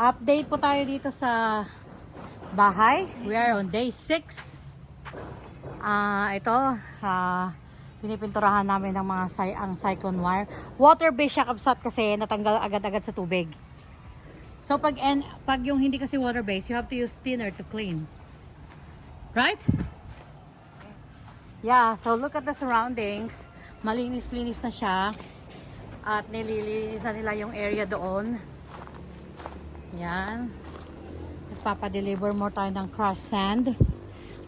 Update po tayo dito sa bahay. We are on day 6. Ah, ito, ah, pinipinturahan namin ng mga cy- ang cyclone wire. Water based siya kapsat kasi natanggal agad-agad sa tubig. So pag pag yung hindi kasi water based, you have to use thinner to clean. Right? Yeah, so look at the surroundings. Malinis-linis na siya. At nililinisan nila yung area doon. Yan. Nagpapadeliver more tayo ng crushed sand.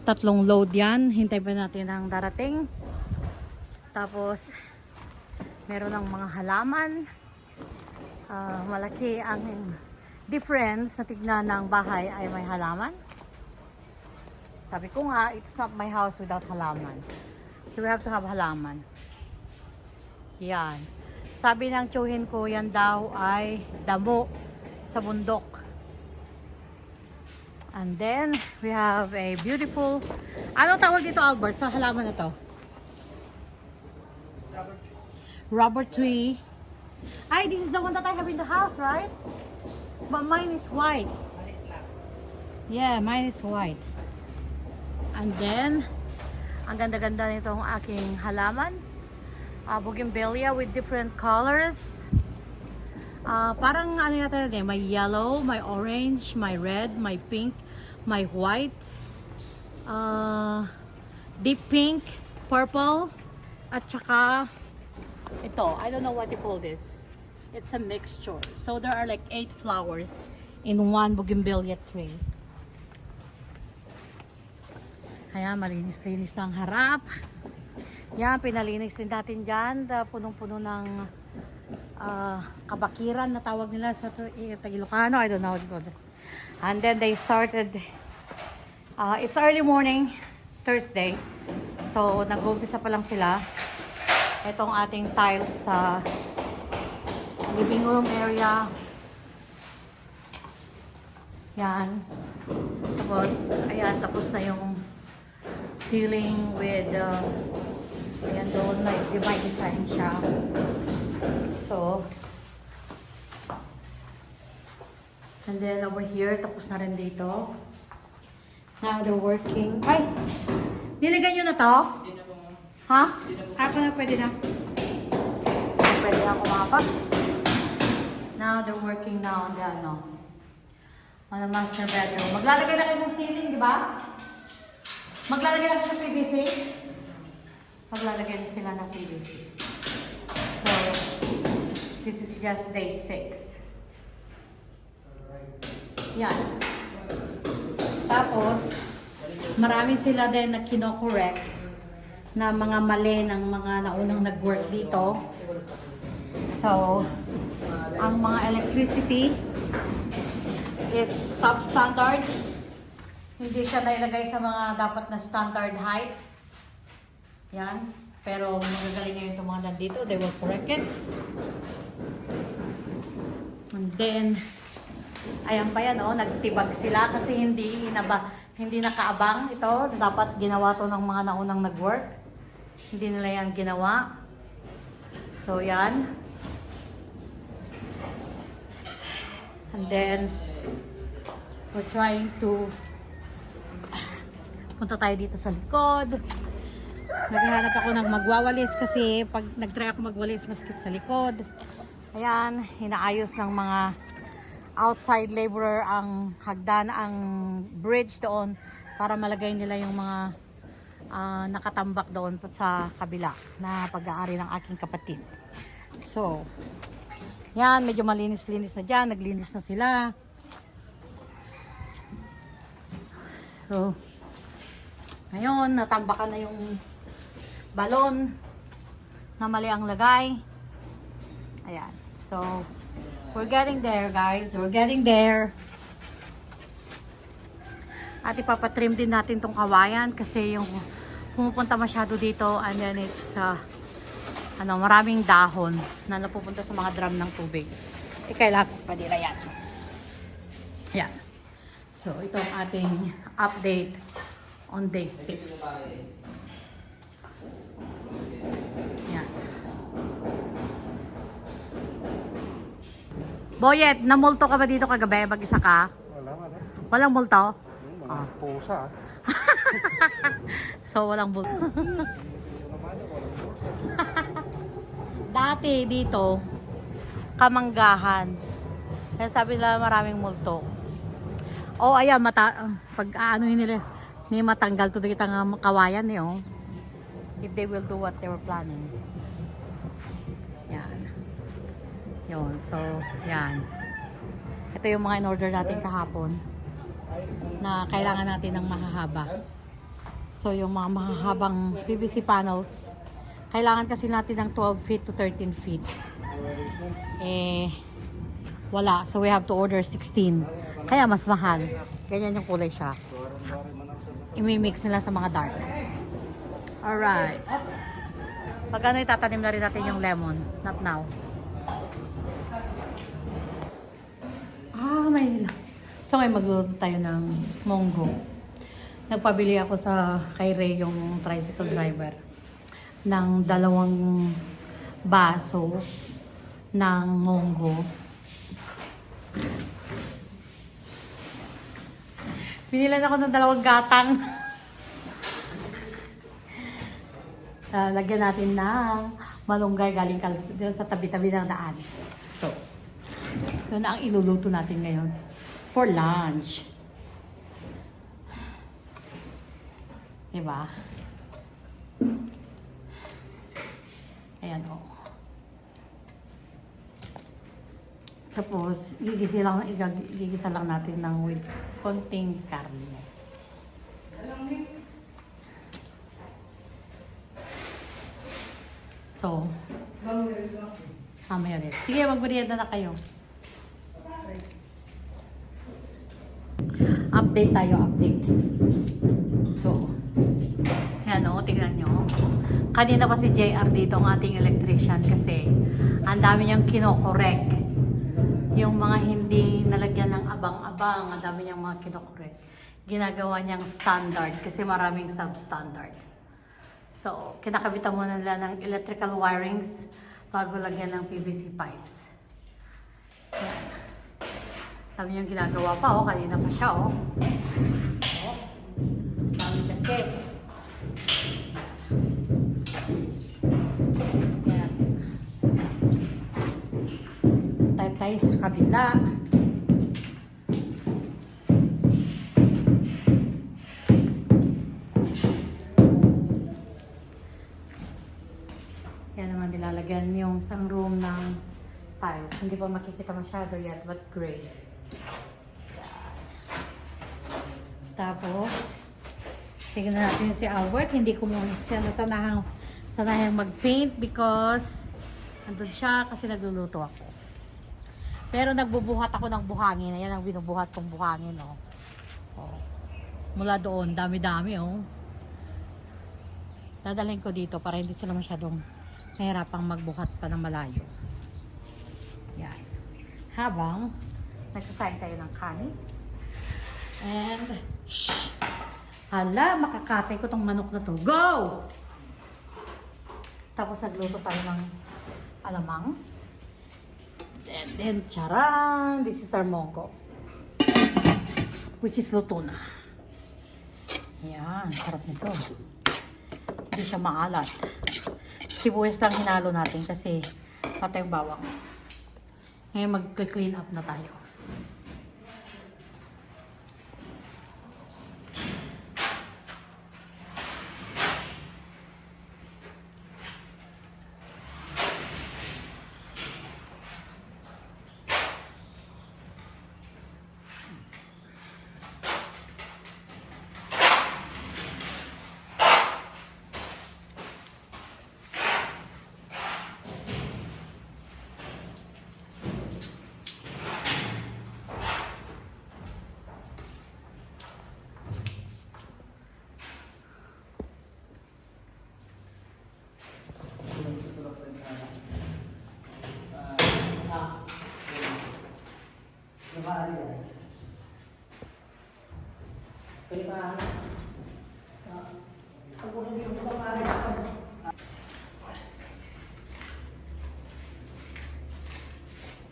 Tatlong load yan. Hintay pa natin ang darating. Tapos, meron ng mga halaman. Ah, malaki ang difference na tignan ng bahay ay may halaman. Sabi ko nga, it's not my house without halaman. So we have to have halaman. Yan. Sabi ng tsuhin ko, yan daw ay damo sa bundok. And then, we have a beautiful... Ano tawag dito, Albert, sa halaman na to? Rubber tree. Ay, this is the one that I have in the house, right? But mine is white. Yeah, mine is white. And then, ang ganda-ganda nitong aking halaman. Uh, bougainvillea with different colors. Ah, parang ano yata yun eh, may yellow, may orange, may red, may pink, may white, ah, deep pink, purple, at saka ito, I don't know what you call this. It's a mixture. So there are like eight flowers in one bougainvillea tree. Ayan, malinis-linis ang harap. Yan, pinalinis din natin dyan. Punong-puno ng ah, kabakiran na tawag nila sa Tagilocano. I don't know. And then they started, ah, it's early morning, Thursday. So, nag-umpisa pa lang sila. Itong ating tiles sa living room area. Yan. Tapos, ayan, tapos na yung ceiling with, uh, ayan doon, na divide design siya. So, and then over here, tapos na rin dito. Now they're working. Ay! Nilagay nyo na to? Ha? Ako na pwede na. Pwede na kumapak. Now they're working now on the ano. On the master bedroom. Maglalagay na kayo ng ceiling, di ba? Maglalagay na kayo ng PVC? Maglalagay na sila ng PVC. This is just day 6. Yan. Tapos, marami sila din na kino-correct na mga mali ng mga naunang nag-work dito. So, ang mga electricity is substandard. Hindi siya nailagay sa mga dapat na standard height. Yan. Pero magagaling ngayon itong mga nandito. They will correct it. And then, ayan pa yan, oh, nagtibag sila kasi hindi naba, hindi nakaabang ito. Dapat ginawa to ng mga naunang nag-work. Hindi nila yan ginawa. So, yan. And then, we're trying to punta tayo dito sa likod. Naghahanap ako ng magwawalis kasi pag nagtry ako magwalis maskit sa likod. Ayan, hinaayos ng mga outside laborer ang hagdan, ang bridge doon para malagay nila yung mga ah, nakatambak doon sa kabila na pag-aari ng aking kapatid. So, yan, medyo malinis-linis na dyan. Naglinis na sila. So, ngayon, natambakan na yung balon na mali ang lagay. Ayan. So, we're getting there, guys. We're getting there. At ipapatrim din natin tong kawayan kasi yung pumupunta masyado dito and then it's uh, ano, maraming dahon na napupunta sa mga drum ng tubig. Eh, kailangan pa nila yan. Yan. So, ito ang ating update on day 6. Boyet, namulto ka ba dito kagabi? Mag-isa ka? Wala, wala. Walang multo? Yung mga Ah. pusa. ah. So, walang multo. Dati dito, kamanggahan. Kaya sabi nila maraming multo. Oh, ayan, mata, pag ano nila, ni matanggal to dito nga kawayan eh, oh. If they will do what they were planning. Yan. Yun, so, yan. Ito yung mga in-order natin kahapon na kailangan natin ng mahahaba. So, yung mga mahahabang PVC panels, kailangan kasi natin ng 12 feet to 13 feet. Eh, wala. So, we have to order 16. Kaya mas mahal. Ganyan yung kulay siya. Imi-mix nila sa mga dark. Alright. Pag ano, itatanim na rin natin yung lemon. Not now. Ah, may So ngayon magluluto tayo ng monggo. Nagpabili ako sa kay Ray, yung tricycle driver, ng dalawang baso ng monggo. Binilan ako ng dalawang gatang. Ah, lagyan natin ng malunggay galing sa tabi-tabi ng daan. Yun na ang iluluto natin ngayon for lunch. Diba? Ayan o. Tapos, gigisa lang, gigisa lang natin ng with konting karne. So, mamaya ulit. Sige, magmerienda na kayo. Update tayo, update. So, yan o, tingnan nyo. Kanina pa si JR dito, ang ating electrician, kasi ang dami niyang kinokorek. Yung mga hindi nalagyan ng abang-abang, ang dami niyang mga kinokorek. Ginagawa niyang standard, kasi maraming substandard. So, kinakabitan muna nila ng electrical wirings bago lagyan ng PVC pipes. Yan. Dami niyang ginagawa pa, oh. Kanina pa siya, oh. Oh. Dami kasi. Yan. Tayo sa kabila. Yan naman nilalagyan yung isang room ng tiles. Hindi pa makikita masyado yet, but gray. Tapos, tignan natin si Albert. Hindi ko muna siya nasanahang sanahang mag-paint because andun siya kasi nagluluto ako. Pero nagbubuhat ako ng buhangin. Ayan ang binubuhat kong buhangin, oh. oh. Mula doon, dami-dami, oh. Dadalhin ko dito para hindi sila masyadong mahirapang magbuhat pa ng malayo. Habang nagsasayin tayo ng kanin. And, shh! Hala, makakatay ko tong manok na to. Go! Tapos nagluto tayo ng alamang. And then, charan! This is our monggo. Which is luto na. Yan, sarap nito. Hindi siya maalat. Sibuyas lang hinalo natin kasi patay yung bawang. Ngayon mag-clean up na tayo.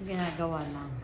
Ginagawa lang.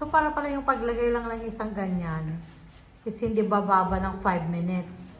So, para pala yung paglagay lang ng isang ganyan is hindi bababa ng 5 minutes.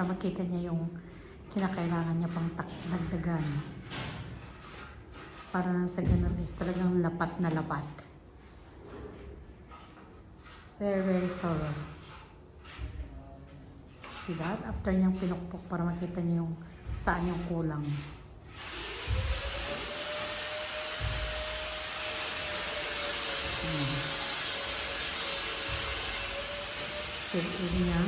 Para makita niya yung kinakailangan niya pang dagdagan. Para sa ganun is talagang lapat na lapat. Very, very thorough. See that? After niyang pinukpok para makita niya yung saan yung kulang. Hmm. Fill niya.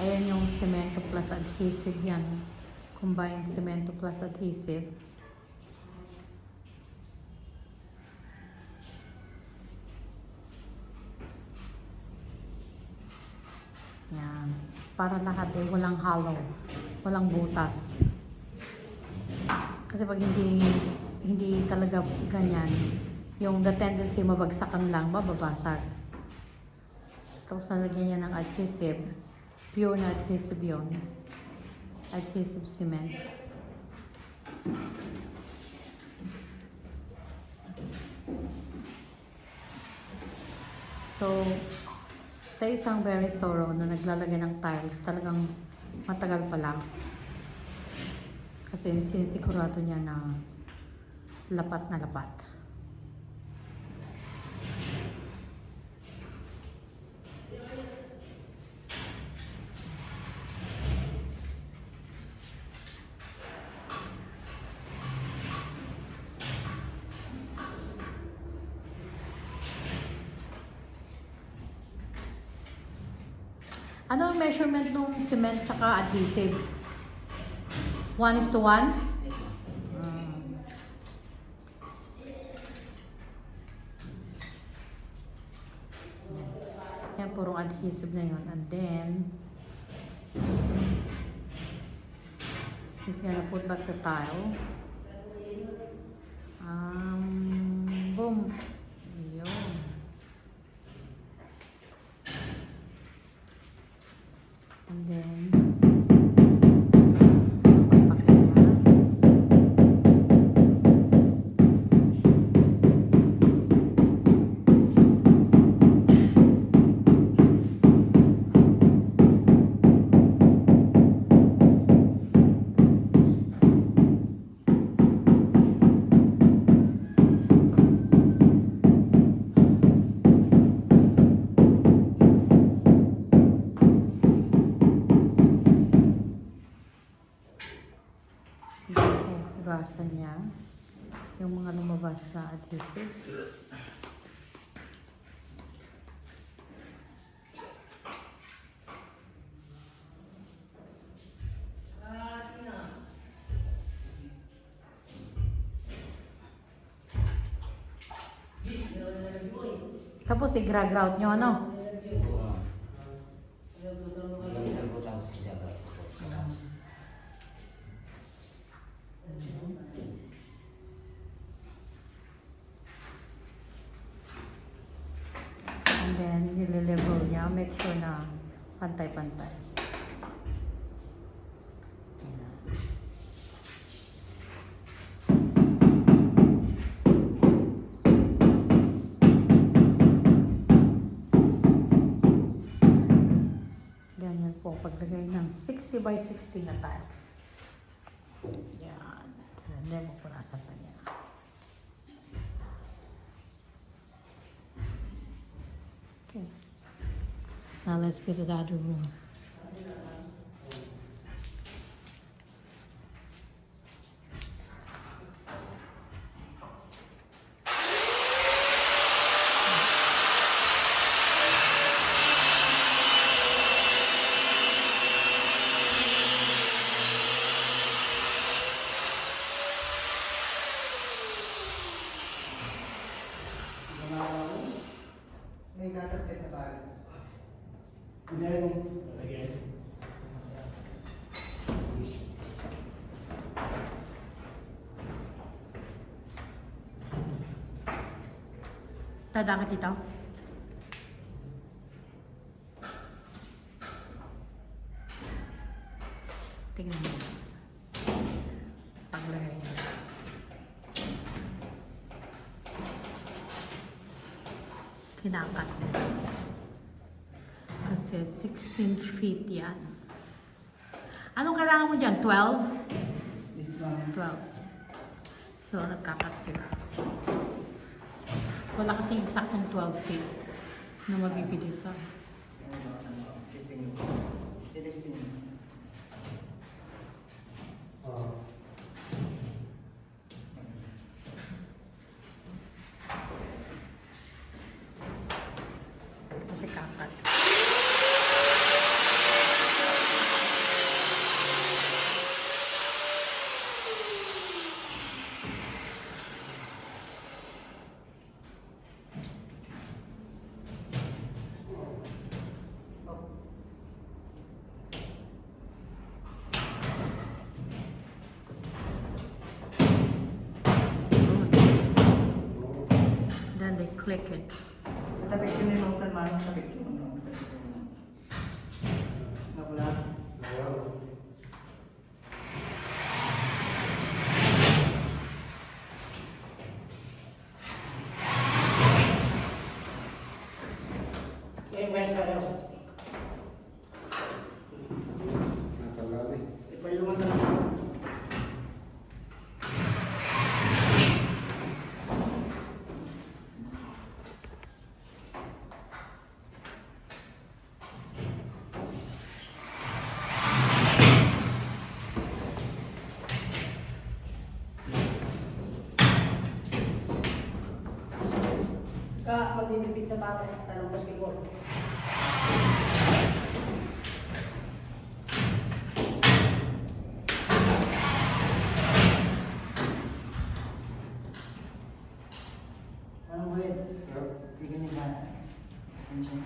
Ayan yung cemento plus adhesive yan. Combined cemento plus adhesive. Yan. Para lahat eh, walang hollow. Walang butas. Kasi pag hindi hindi talaga ganyan, yung the tendency mabagsakan lang, mababasag. Tapos nalagyan niya ng adhesive. Pure na adhesive yun. Adhesive cement. So, sa isang very thorough na naglalagay ng tiles, talagang matagal pa lang. Kasi sinisigurado niya na lapat na lapat. Ano ang measurement ng cement tsaka adhesive? One is to one? Mm. Yan. Purong adhesive na yun. And then, he's gonna put back the tile. Um, boom. Hugasan niya yung mga lumabas na adhesive. Tapos i-grout nyo, ano? Then, nile-level niya. Make sure na pantay-pantay. Ganyan po paglagay ng 60 by 60 na tiles. Yan. And then, pupunasan pa niya. Now let's go to the other room. Dadakit ito? Tingnan mo. Paglagay niya. Kinakat mo. Kasi 16 feet yan. Anong kailangan mo dyan? 12? This one. 12. So, nagkakat sila. Wala kasi eksaktong 12 feet na mabibili sa... Testing. Testing. Click it. Maninipid sa bata ng talong basketball. Ano ba yun? Bigyan niyo ba? Extension.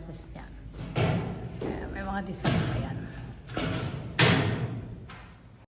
Process niya. May mga design.